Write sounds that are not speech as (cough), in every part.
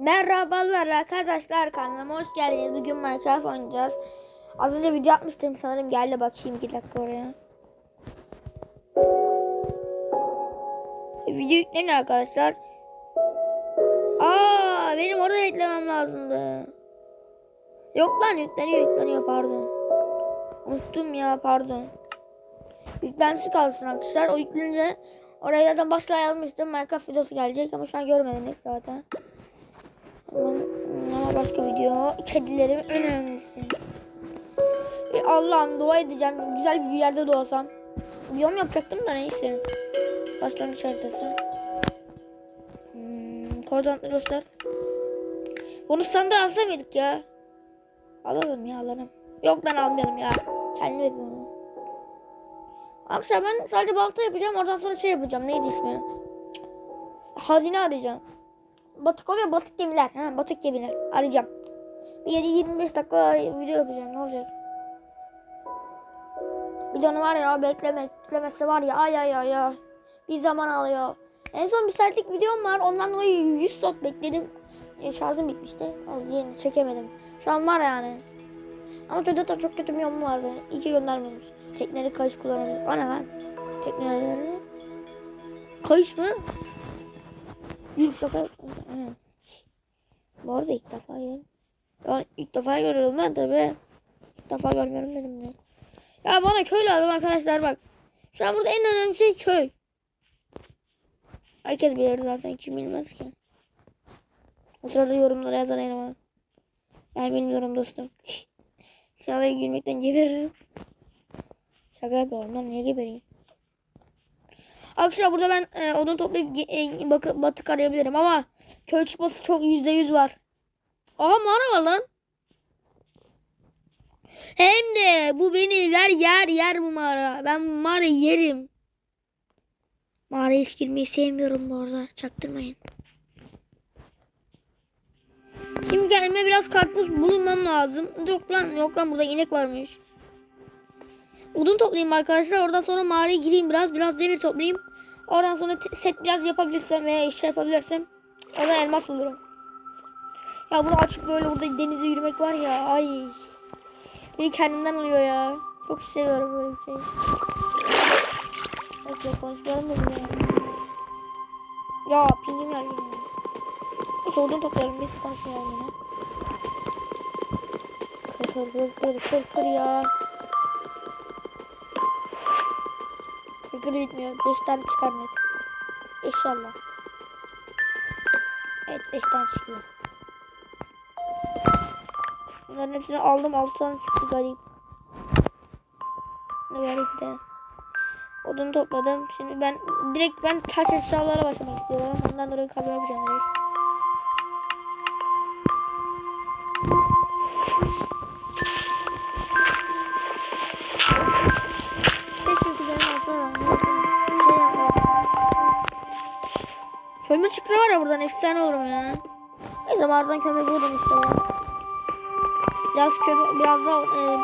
Merhabalar arkadaşlar kanalıma hoş geldiniz. Bugün Minecraft oynayacağız. Az önce video yapmıştım sanırım. Gel de bakayım 2 dakika oraya. Video yükleniyor arkadaşlar. Aa benim orada beklemem lazımdı. Yok lan yükleniyor yükleniyor pardon. Unuttum ya pardon. Yüklensi kalsın arkadaşlar. O yüklenince oraya da başla yazmıştım. Minecraft videosu gelecek ama şu an görmediniz zaten. Ama başka video. Kedilerim en önemlisi. E, Allah'ım dua edeceğim. Güzel bir yerde doğsam. Biyom yapacaktım da neyse. Başlangıç haritası. Hmm, koordinatları göster. Bunu sanda alsa mıydık ya? Alalım ya alalım. Yok ben almayalım ya. Kendim yapıyorum. Akşam ben sadece balta yapacağım. Oradan sonra şey yapacağım. Neydi ismi? Hazine arayacağım. Batık oluyor batık gemiler. Ha, batık gemiler. Arayacağım. Bir 25 dakika video yapacağım. Ne olacak? Videonu var ya bekleme, beklemesi var ya ay ay ay ay. Bir zaman alıyor. En son bir saatlik videom var. Ondan dolayı 100 saat bekledim. E, şarjım bitmişti. O, yeni çekemedim. Şu an var yani. Ama çocukta çok kötü bir yolum vardı. İyi ki göndermemiş. Tekneleri kayış kullanabilir. O ne lan? Tekneleri. Kayış mı? Yürü şaka. Hı. Bu arada ilk defa yiyorum. Ya ilk defa görüyorum ben tabi. İlk defa görmüyorum dedim ya. Ya bana köy lazım arkadaşlar bak. Şu an burada en önemli şey köy. Herkes bilir zaten kim bilmez ki. O sırada yorumlara yazan eleman. Ben bilmiyorum dostum. İnşallah gülmekten geberirim. Şaka yapıyorum lan niye gebereyim? Arkadaşlar burada ben e, odun toplayıp e, bakı, batık arayabilirim ama köy çıkması çok yüzde yüz var. Aha mağara var lan. Hem de bu beni yer yer yer bu mağara. Ben bu mağarayı yerim. Mağaraya hiç girmeyi sevmiyorum bu arada. Çaktırmayın. Şimdi kendime biraz karpuz bulmam lazım. Yok lan yok lan burada inek varmış. Odun toplayayım arkadaşlar. Oradan sonra mağaraya gireyim biraz. Biraz demir toplayayım. Oradan sonra set biraz yapabilirsem veya iş yapabilirsem oradan elmas bulurum. Ya bunu açıp böyle burada denize yürümek var ya. Ay. Beni kendimden alıyor ya. Çok seviyorum böyle bir şey. Neyse konuşmayalım da bunu ya. Pingim geldi. yine. Neyse odun toplayalım biz konuşmayalım yine. Kır kır kır kır kır kır ya. Kır bitmiyor. 5 tane çıkar net. İnşallah. Evet 5 tane çıkıyor. Bunların hepsini aldım. 6 tane çıktı garip. Ne garip de. Odunu topladım. Şimdi ben direkt ben taş eşyalara başlamak istiyorum. Ondan dolayı kazma yapacağım direkt. Efsane olurum ya. Neyse mağaradan kömür bulurum işte. Biraz kömür, biraz daha e,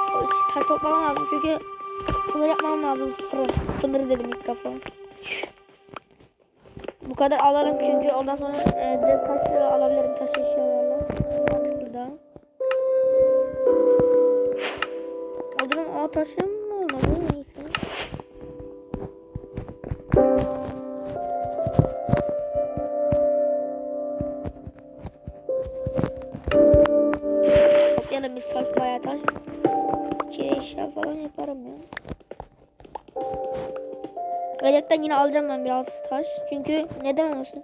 taş toplamam lazım çünkü sınır yapmam lazım. Sınır, sınır dedim ilk defa. Bu kadar alalım çünkü ondan sonra e, direkt taşları alabilirim taş eşyalarla. Mantıklı da. Alırım o taşım Gayretten yine alacağım ben biraz taş. Çünkü neden olmasın?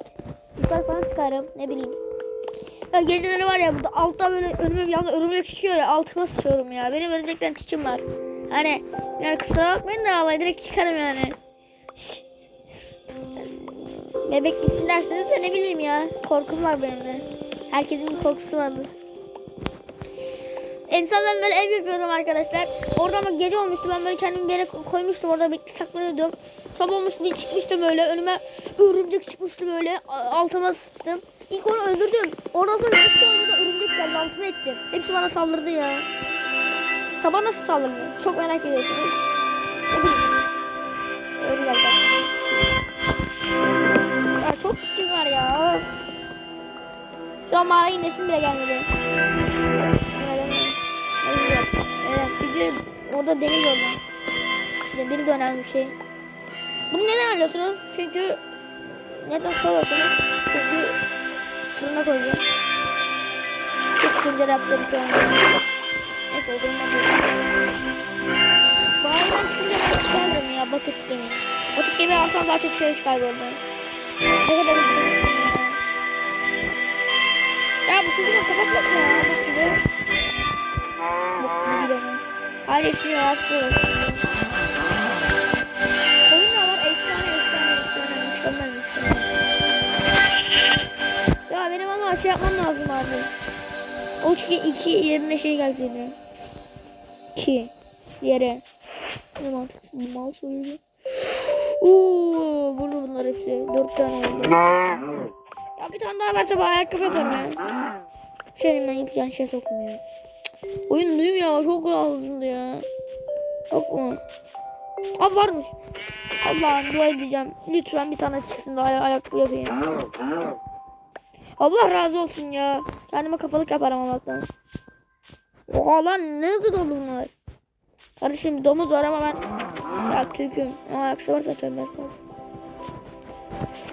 Yukarı falan çıkarım ne bileyim. Ya geceleri var ya burada altta böyle önüme bir anda örümcek çıkıyor ya altıma sıçıyorum ya. Benim örümcekten tikim var. Hani yani kusura bakmayın da vallahi direkt çıkarım yani. Bebek misin derseniz de ne bileyim ya. Korkum var benim de. Herkesin bir korkusu vardır. En son ben böyle ev yapıyordum arkadaşlar. Orada ama gece olmuştu. Ben böyle kendimi bir yere koymuştum. Orada bekle saklanıyordum. Sabah olmuştu bir çıkmıştım böyle. Önüme örümcek çıkmıştı böyle. Altıma sıçtım. İlk onu öldürdüm. Oradan sonra bir şey oldu da örümcek geldi. Altıma ettim. Hepsi bana saldırdı ya. Sabah nasıl saldırdı? Çok merak ediyorsunuz. Öyle geldi. Ya çok küçük var ya. Şu an mağara inesim bile gelmedi. Evet çünkü orada demir gördüm. Demir de önemli bir şey. Bunu neden alıyorsunuz? Çünkü neden soruyorsunuz? Çünkü fırına koyacağım. Çıkınca da yapacağım şu an. Neyse o zaman Bağırdan çıkınca ben çıkardım ya batık gemi. Batık gemi alsam daha çok şey çıkar böyle. Ne kadar ya. Bu sesini kapatmak mı ya? Bak gibi. Hayır esmiyor hasta olur. Şey yapmam lazım abi. O çünkü iki yerine şey gelseydi. İki yere. Ne mantıksız bir mal soruyordu. Uuu burada bunlar hepsi. Dört tane oldu. Ya bir tane daha verse bana ayakkabı yaparım ya. Senin ben yapacağın şey sokmuyor. Oyun duyum ya çok lazımdı ya. Yok mu? Abi varmış. Allah'ım dua edeceğim. Lütfen bir tane çıksın da ay ayakkabı yapayım. Allah razı olsun ya. Kendime kafalık yaparım Allah'tan. Oha lan ne hızlı dolu bunlar. Kardeşim domuz var ama ben ya Türk'üm. Ama ayaksı varsa tövbe.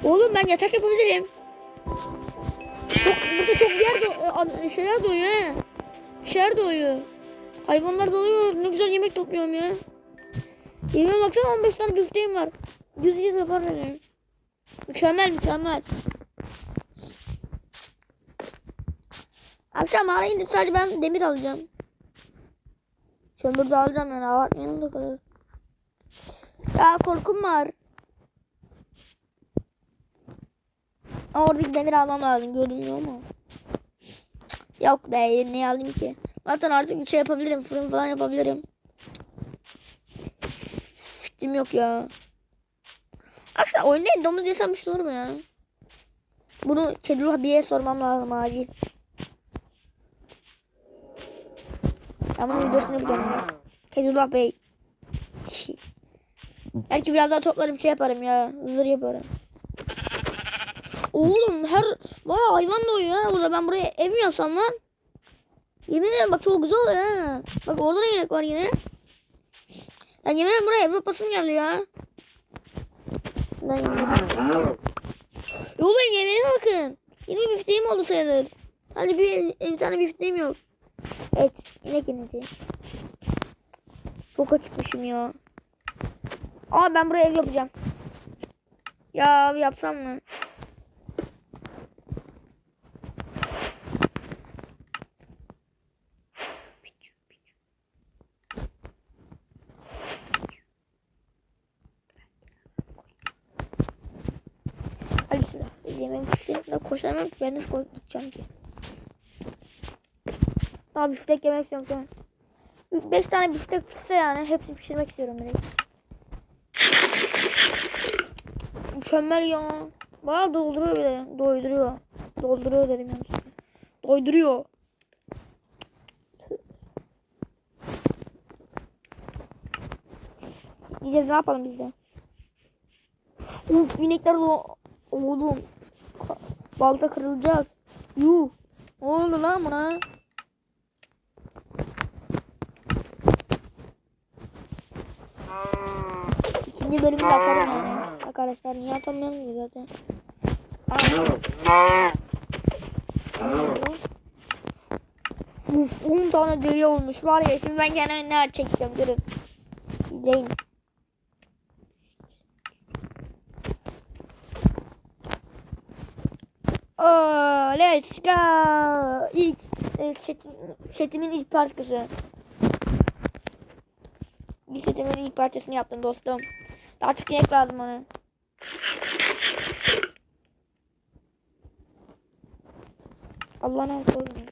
Oğlum ben yatak yapabilirim. Çok, burada çok yer do- e, şeyler doğuyor he. Şeyler doğuyor. Hayvanlar doğuyor. Ne güzel yemek topluyorum ya. Yemeğe baksana 15 tane büfteğim var. Yüz yüz yapar dedim. Mükemmel mükemmel. Akşam mağara indim sadece ben demir alacağım. Kömür de alacağım yani abartmayalım da kadar. Ya korkum var. Ama oradaki demir almam lazım görünmüyor ama. Yok be ne alayım ki. Zaten artık bir şey yapabilirim fırın falan yapabilirim. Fikrim yok ya. Aslında oynayın domuz yesem bir olur mu ya? Bunu Kedullah Bey'e sormam lazım acil. Ben bunun videosunu yapacağım. Kedullah Bey. Belki biraz daha toplarım şey yaparım ya. Zır yaparım. Oğlum her bayağı hayvan doyuyor ha burada. Ben buraya ev mi yapsam lan? Yemin ederim bak çok güzel oluyor ha. Bak orada da inek var yine. Ben yemin ederim buraya ev yapasım geldi ya. Lan yemin Oğlum yemeğe bakın. 20 bifteğim oldu sayılır. Hadi bir, bir tane bifteğim yok. Evet inek yemedi. Çok açıkmışım ya. Aa ben buraya ev yapacağım. Ya yapsam mı? Hadi şurada. Yemeğim pişti. Koşamam. Ben koşup gideceğim ki? Daha biftek yemek istiyorum şu an. 5 tane biftek pişse yani hepsini pişirmek istiyorum direkt. Mükemmel ya. Bayağı dolduruyor bile. Doyduruyor. Dolduruyor dedim yanlışlıkla. Doyduruyor. Diyeceğiz ne yapalım biz de. Uf inekler de oğlum. Balta kırılacak. Yuh. Ne oldu lan buna? İkinci bölümü de atarım yani. Arkadaşlar niye atamıyorum ki zaten. Uf 10 tane deri olmuş var ya şimdi ben kendime ne çekeceğim görün. İzleyin. Oh, let's go. İlk e, setim, setimin ilk parçası. Bir setimin ilk parçasını yaptım dostum. Çok inek lazım bana. Allah'ın koydum.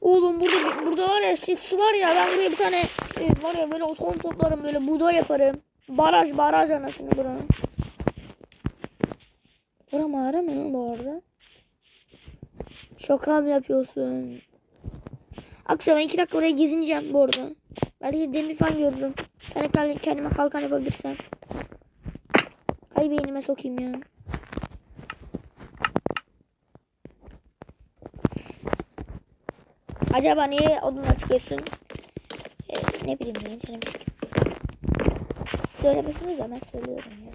Oğlum burada burada var ya şey, su var ya ben buraya bir tane e, var ya böyle otom toplarım böyle buğday yaparım. Baraj baraj anasını buranın. Bura mağara mı bu arada? Şaka mı yapıyorsun? Akşam iki dakika oraya gezineceğim bu arada. Belki demir falan görürüm. Karakalın kendime kalkan yapabilirsem. Ay beynime sokayım ya. Acaba niye odunla çıkıyorsun? Ee, ne bileyim ben canım Söylemesiniz ya ben söylüyorum ya.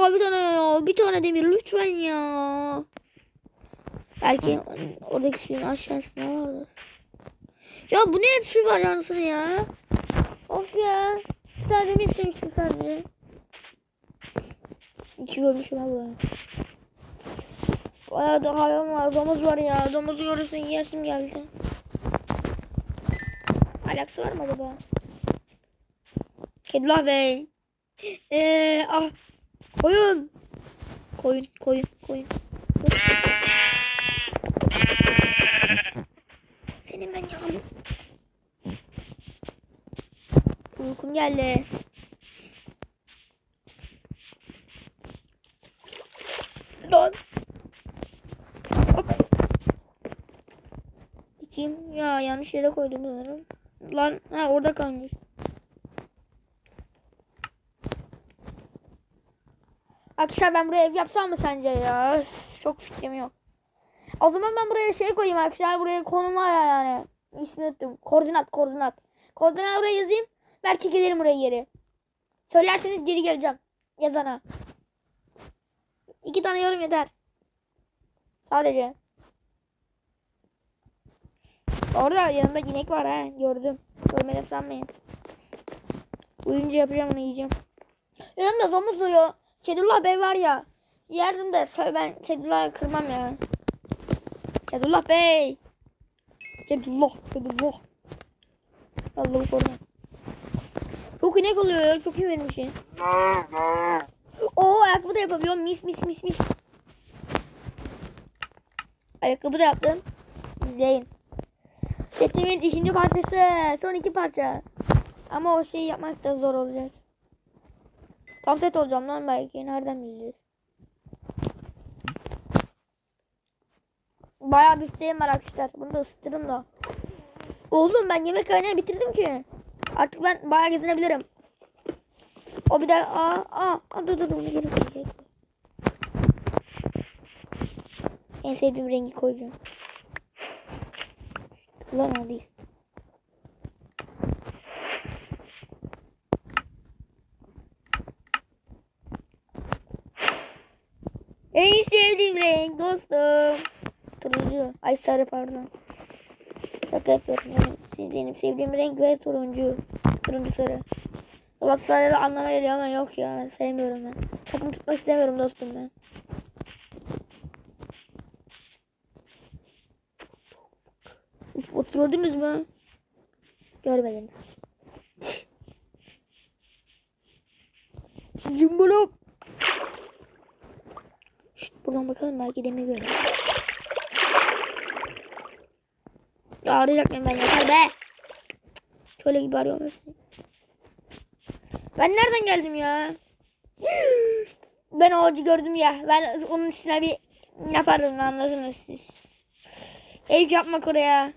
Ya bir tane ya bir tane demir lütfen ya. Belki oradaki suyun aşağısına vardı. Ya bu ne hep var anasını ya. Of ya. Bir tane demir istemiştim sadece. İki görmüşüm bunu. Bayağı da hayvan var. Domuz var ya. Domuzu görürsün yesim geldi. Alakası var mı acaba? Kedullah Bey. Eee ah. Koyun. Koyun, koyun, koyun. Senin ben yağmur. Uykum geldi. Lan. Hop. Bakayım. Ya yanlış yere koydum sanırım. Lan ha orada kalmış. Arkadaşlar ben buraya ev yapsam mı sence ya? Çok fikrim yok. O zaman ben buraya şey koyayım arkadaşlar. Buraya konum var ya yani. İsmini unuttum. Koordinat koordinat. Koordinat oraya yazayım. Belki gelirim oraya geri. Söylerseniz geri geleceğim. Yazana. İki tane yorum yeter. Sadece. Orada yanımda inek var ha. Gördüm. Görmedim sanmayın. Uyuyunca yapacağım onu yiyeceğim. Yanımda domuz duruyor. Kedullah Bey var ya. Yerdim de ben Kedullah'ı kırmam ya. Kedullah Bey. Kedullah. Kedullah. Allah'ı korusun. Çok inek oluyor ya. Çok iyi benim için. Oo ayakkabı da yapabiliyorum. Mis mis mis mis. Ayakkabı da yaptım. İzleyin. Setimin ikinci parçası. Son iki parça. Ama o şeyi yapmak da zor olacak. Tam set olacağım lan belki. Nereden bileceğiz? Bayağı bir isteğim var arkadaşlar. Bunu da ısıtırım da. Oğlum ben yemek kaynağı bitirdim ki. Artık ben bayağı gezinebilirim. O bir de aa aa, aa dur dur dur. En sevdiğim rengi koyacağım. Ulan o değil. En sevdiğim renk dostum. Turuncu. Ay sarı pardon. Şaka yapıyorum. Benim sevdiğim, sevdiğim renk ve turuncu. Turuncu sarı. Galatasaray'da anlama geliyor ama yok ya. Sevmiyorum ben. Takım tutmak istemiyorum dostum ben. Uf, ot gördünüz mü? Görmedim. Cumburuk. Şşt buradan bakalım belki demir görürüm. Ya arayacak mıyım ben yeter be. Şöyle gibi arıyorum. Ben nereden geldim ya? Ben o ağacı gördüm ya. Ben onun üstüne bir yaparım anladınız siz. Ev yapmak oraya.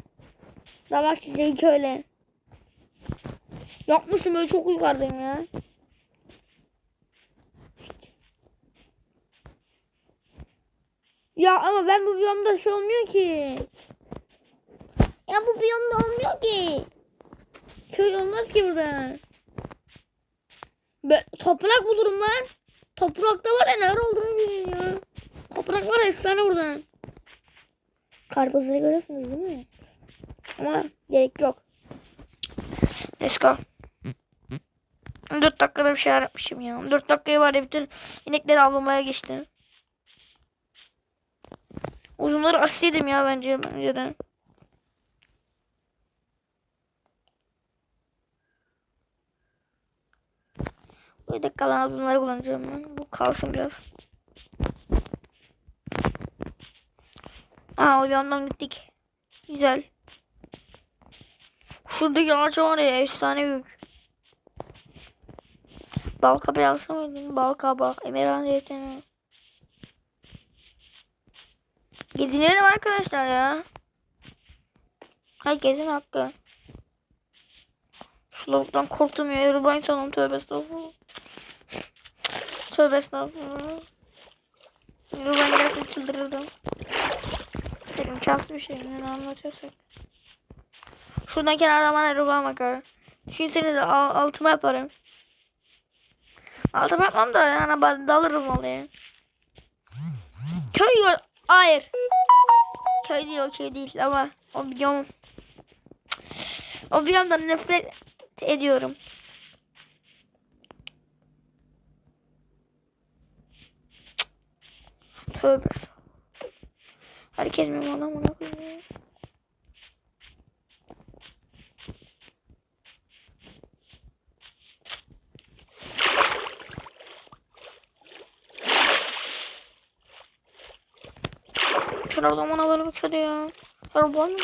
Damak çiçeği öyle. Yapmıştım böyle çok yukarıdayım ya. Ya ama ben bu biyomda şey olmuyor ki. Ya bu biyomda olmuyor ki. Köy olmaz ki burada. Ben toprak bulurum lan. Toprakta var ya neler olduğunu bilmiyorum ya. Toprak var efsane buradan. Karpuzları görüyorsunuz değil mi? Ama gerek yok. Let's go. 4 dakikada bir şey yapmışım ya. 4 dakikaya var ya bütün inekleri avlamaya geçtim. Uzunları asiydim ya bence önceden. Burada kalan uzunları kullanacağım ben. Bu kalsın biraz. Aa o yandan gittik. Güzel. Şuradaki ağaç var ya efsane büyük. Balkaba yazsa mıydın? Balkaba. Emirhan yeteneği. Gezinelim arkadaşlar ya. Herkesin hakkı. Şu lavuktan kurtulmuyor. Erobrine sanırım tövbe estağfurullah. Tövbe estağfurullah. Erobrine gelsin çıldırırdım. İmkansız bir şey. Ne anlatıyorsak. Şuradan kenardan bana ruba bakar. Düşünsenize al, altıma yaparım. Altıma yapmam da yani ben dalırım olaya. Köy var. Hayır. Köy değil o köy değil ama o biyom. O biyomdan nefret ediyorum. Tövbe. Herkes mi bana bana koyuyor? Kenardan bana böyle bakıyordu ya. Araba mı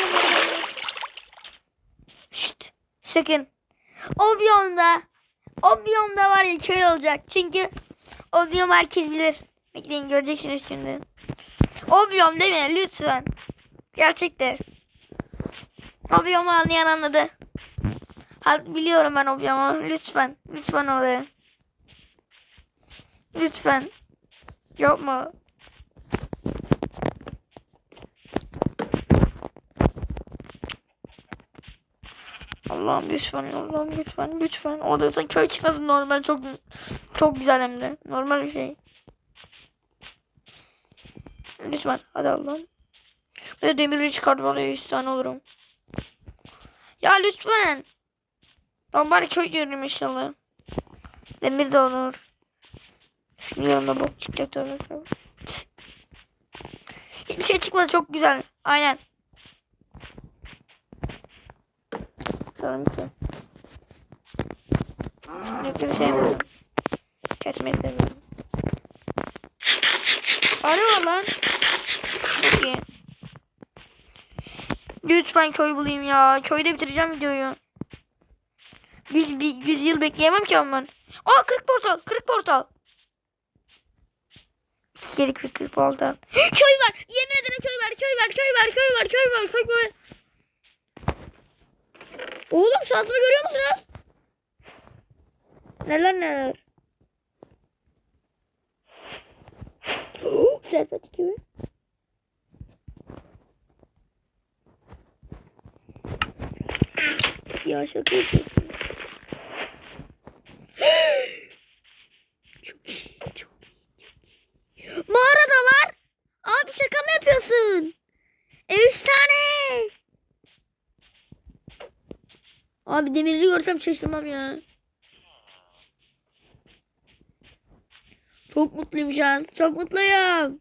Şşt. Sakın. O biyomda. O biyomda var ya köy olacak. Çünkü o biyom herkes bilir. Bekleyin göreceksiniz şimdi. O biyom değil mi? Lütfen. Gerçekten. O biyomu anlayan anladı. Biliyorum ben o biyomu. Lütfen. Lütfen oraya. Lütfen. Yapma. Allah'ım lütfen Allah'ım lütfen lütfen. O da zaten köy çıkması normal çok çok güzel hem de. Normal bir şey. Lütfen hadi Allah'ım. Bir de demiri çıkart bana ihsan olurum. Ya lütfen. Tamam bari köy diyorum inşallah. Demir de olur. Şunun yanında bok çıkacak da Hiçbir şey çıkmadı çok güzel. Aynen. Sorun ki. Sürekli bir şey mi? Kesmeyi seviyorum. Arıyor lan. Çok. Lütfen köy bulayım ya. Köyde bitireceğim videoyu. 100, 100 yıl bekleyemem ki ama ben. Aa 40 portal. 40 portal. Geri 40, 40 portal. (gasps) köy var. Yemin ederim köy var. Köy var. Köy var. Köy var. Köy var. Köy var. Oğlum şansımı görüyor musunuz? Neler neler. Serpet gibi. Ya şaka yapıyorsun. çok iyi, çok iyi, çok iyi. Mağarada var. Abi şaka mı yapıyorsun? Efsane. Abi demirci görsem şaşırmam ya. Çok mutluyum şu an. Çok mutluyum.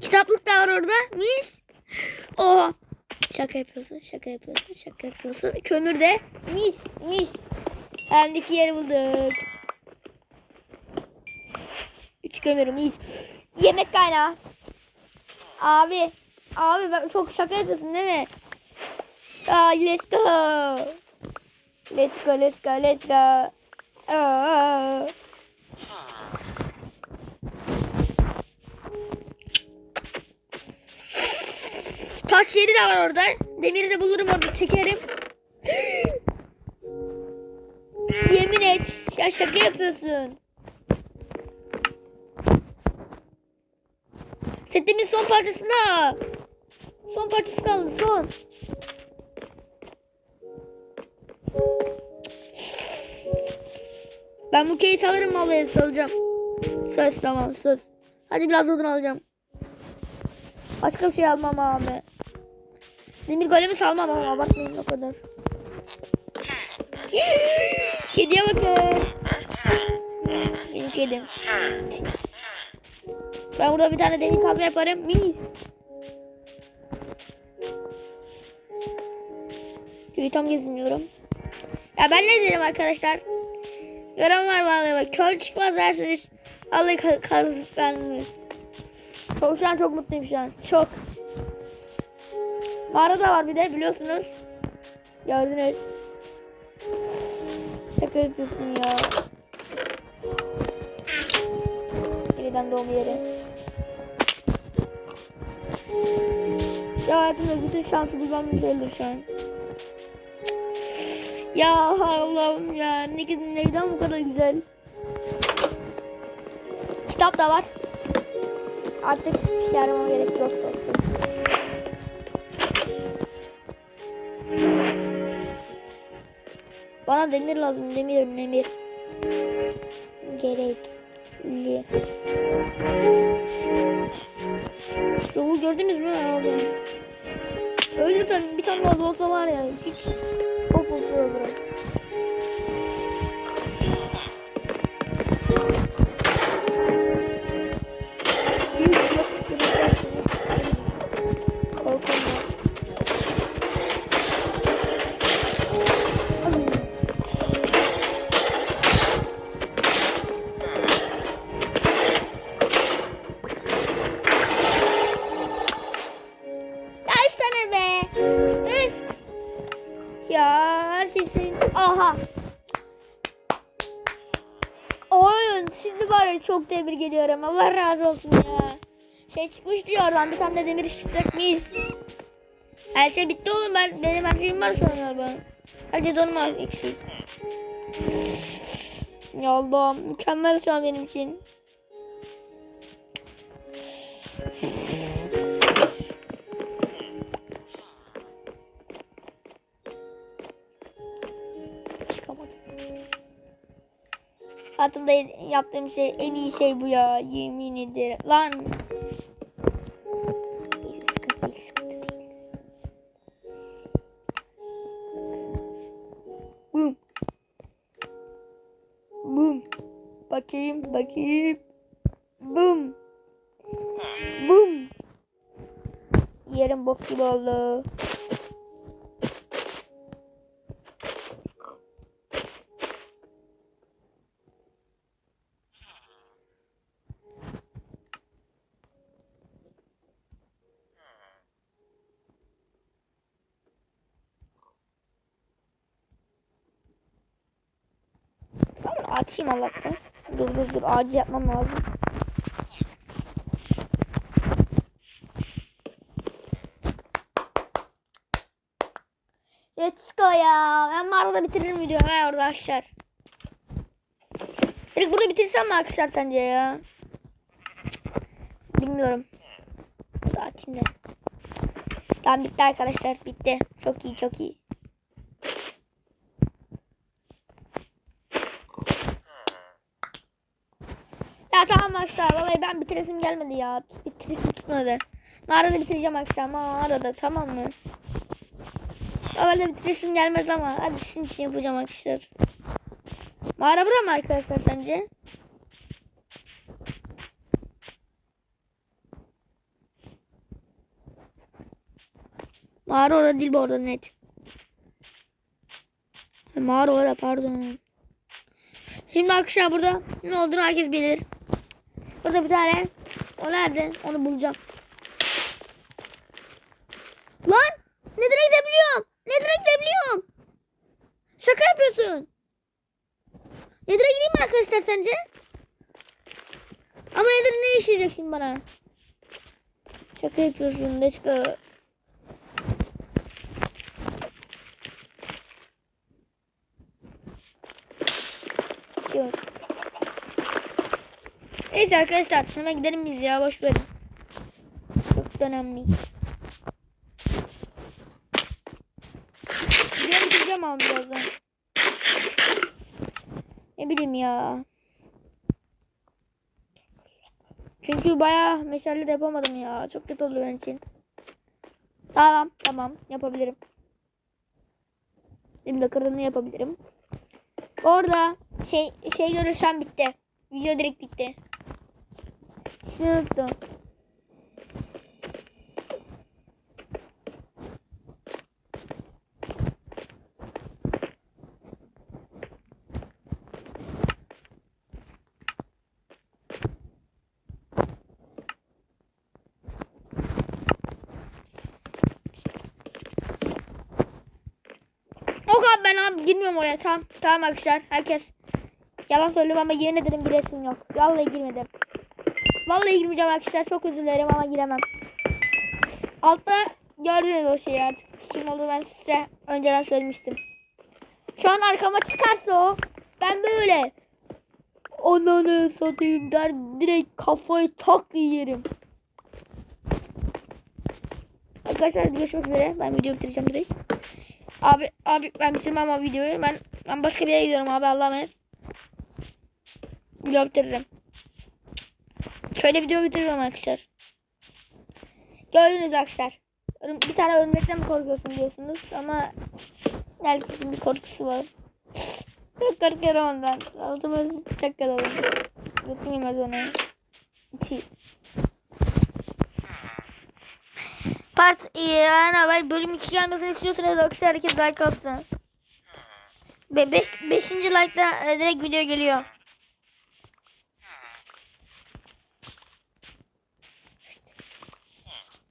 Kitaplık da var orada. Mis. Oha. Şaka yapıyorsun, şaka yapıyorsun, şaka yapıyorsun. Kömür de mis, mis. Hem yeri bulduk. Üç kömür mis. Yemek kaynağı. Abi, abi ben çok şaka yapıyorsun değil mi? Aa, let's go. Let's go, let's go, let's go. Aa. Taş yeri de var orada. Demiri de bulurum orada çekerim. (gasps) Yemin et. Ya şaka yapıyorsun. Setimin son parçasında. Son parçası kaldı son. Ben bu keyif alırım vallahi alacağım. Söz tamam söz. Hadi biraz odun alacağım. Başka bir şey almam abi. Demir golemi salmam ama abartmayın o kadar. Kediye bakın. Benim kedim. Ben burada bir tane demir kazma yaparım. Mis. Köyü tam geziniyorum. Ya ben ne derim arkadaşlar? Yorum var bak. Köy çıkmaz dersiniz. Allah kahretsin. Çok şu an çok mutluyum şu an. Çok. Mağara var bir de biliyorsunuz. Gördünüz. Şaka yapıyorsun ya. Yeniden doğum yeri. Ya hayatımda bütün şansı bulmam güzeldir şu an. Ya Allah'ım ya ne, neyden bu kadar güzel. Kitap da var. Artık bir şey aramama gerek yok dostum. Bana demir lazım. Demir, demir. Gerekli. Şovu gördünüz mü? Ölürsem bir tane daha olsa var ya hiç çok mutlu olurum. Allah razı olsun ya. Şey çıkmış diyor oradan bir tane de demir çıkacak mıyız? Her şey bitti oğlum ben benim her şeyim var an galiba. Hadi donma eksik. Ya Allah'ım mükemmel şu an benim için. Hayatımda yaptığım şey en iyi şey bu ya. Yemin ederim. Lan. Bum. Bum. Bakayım, bakayım. Bum. Bum. Yerim bok gibi oldu. Açayım Allah'tan. Dur dur dur acil yapmam lazım. Let's go ya. Ben mağarada bitiririm videoyu ha orada arkadaşlar. Direkt burada bitirsem mi arkadaşlar sence ya? Bilmiyorum. Burada açayım da. Tamam bitti arkadaşlar bitti. Çok iyi çok iyi. Ya tamam arkadaşlar vallahi ben bitiresim gelmedi ya. Bitiresim tutmadı. Mağarada bitireceğim akşam mağarada tamam mı? Vallahi bitiresim gelmez ama hadi sizin için yapacağım arkadaşlar. Mağara bura mı arkadaşlar sence? Mağara orada değil bu arada net. Mağara orada pardon. Şimdi arkadaşlar burada ne olduğunu herkes bilir. Burada bir tane. O nerede? Onu bulacağım. Lan! Nedir'e gidebiliyorum. Nedir'e gidebiliyorum. Şaka yapıyorsun. Nedir'e gideyim mi arkadaşlar sence? Ama Nedir ne işleyecek şimdi bana? Şaka yapıyorsun. Let's go. Yok. Neyse arkadaşlar hemen gidelim biz ya boş verin. Çok önemli. Gidelim gideceğim abi birazdan. Ne bileyim ya. Çünkü bayağı meşale de yapamadım ya. Çok kötü oldu benim için. Tamam tamam yapabilirim. Şimdi kırılını yapabilirim. Orada şey şey görürsem bitti. Video direkt bitti. Yok abi ben abi girmiyorum oraya tamam. Tamam arkadaşlar herkes. Yalan söylüyorum ama yemin ederim giresim yok. Vallahi girmedim. Vallahi girmeyeceğim arkadaşlar çok özür dilerim ama giremem. Altta gördünüz o şeyi artık. Kim oldu ben size önceden söylemiştim. Şu an arkama çıkarsa o ben böyle ananı satayım der direkt kafayı tak yerim. arkadaşlar görüşmek üzere. Ben videoyu bitireceğim direkt. Abi abi ben bitirmem ama videoyu. Ben ben başka bir yere gidiyorum abi Allah'a emanet. Video bitiririm. Şöyle video bitiriyorum arkadaşlar. Gördünüz arkadaşlar. Bir tane örümcekten mi korkuyorsun diyorsunuz ama herkesin bir korkusu var. (laughs) Çok korkuyorum ondan. Altıma bıçak kadalım. Götüm yemez onu. İki. Part yani ben bölüm 2 gelmesini istiyorsanız arkadaşlar herkes like atsın. 5 beş, 5. like'da e, direkt video geliyor.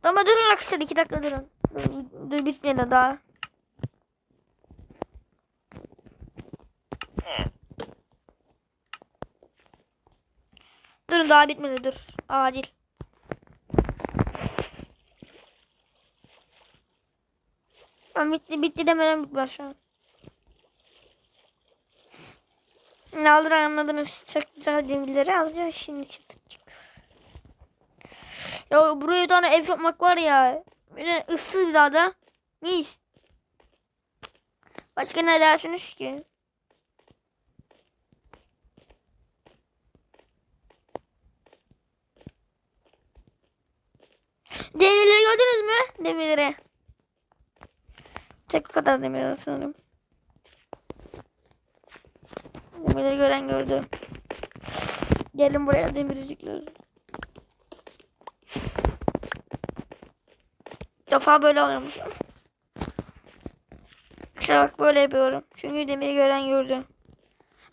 Ama durun arkadaşlar 2 dakika durun. Dur, bitmedi daha. Durun daha bitmedi dur. Acil. Ben bitti bitti demeden bitmez şu an. Ne alır anladınız. Çok güzel demirleri alacağız şimdi çıktık. Ya buraya tane ev yapmak var ya. Böyle ıssız bir daha da. Mis. Başka ne dersiniz ki? Demirleri gördünüz mü? Demirleri. Tek kadar demir sanırım. Demirleri gören gördü. Gelin buraya demircikler. Defa böyle alıyormuş. İşte bak böyle yapıyorum. Çünkü demiri gören gördü.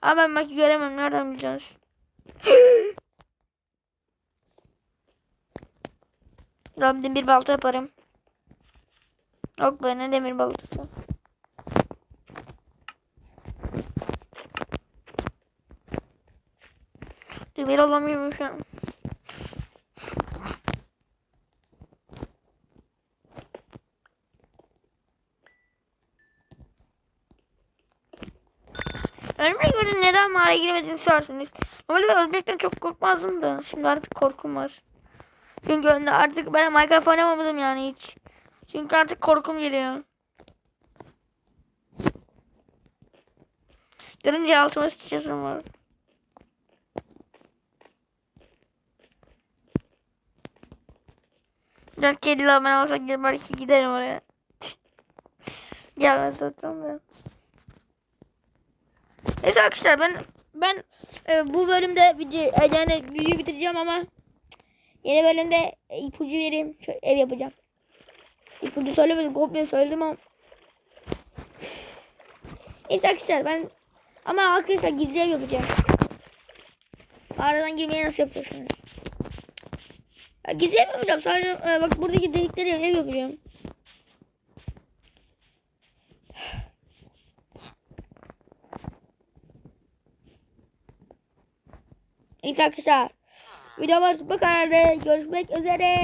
Ama ben belki göremem. Nereden bileceksiniz? Tamam (gasps) demir balta yaparım. Yok be ne demir baltası. Demir alamıyorum. Örümcek gördüm neden mağaraya girmediğini sorarsınız. Normalde ben örümcekten çok korkmazdım da. Şimdi artık korkum var. Çünkü artık ben Minecraft oynamadım yani hiç. Çünkü artık korkum geliyor. Görünce altıma sıçrasım var. Dört kedi ben olsa belki giderim oraya. (laughs) Gelmez zaten ben. Neyse arkadaşlar ben ben e, bu bölümde video e, yani videoyu bitireceğim ama yeni bölümde e, ipucu vereyim. Şöyle ev yapacağım. İpucu söylemedim. Kopya söyledim ama. Neyse arkadaşlar ben ama arkadaşlar gizli ev yapacağım. Aradan girmeyi nasıl yapacaksınız? Ya, gizli ev yapacağım. Sadece e, bak buradaki delikleri ev yapacağım. Neyse arkadaşlar. Videomuz bu kadardı. Görüşmek üzere.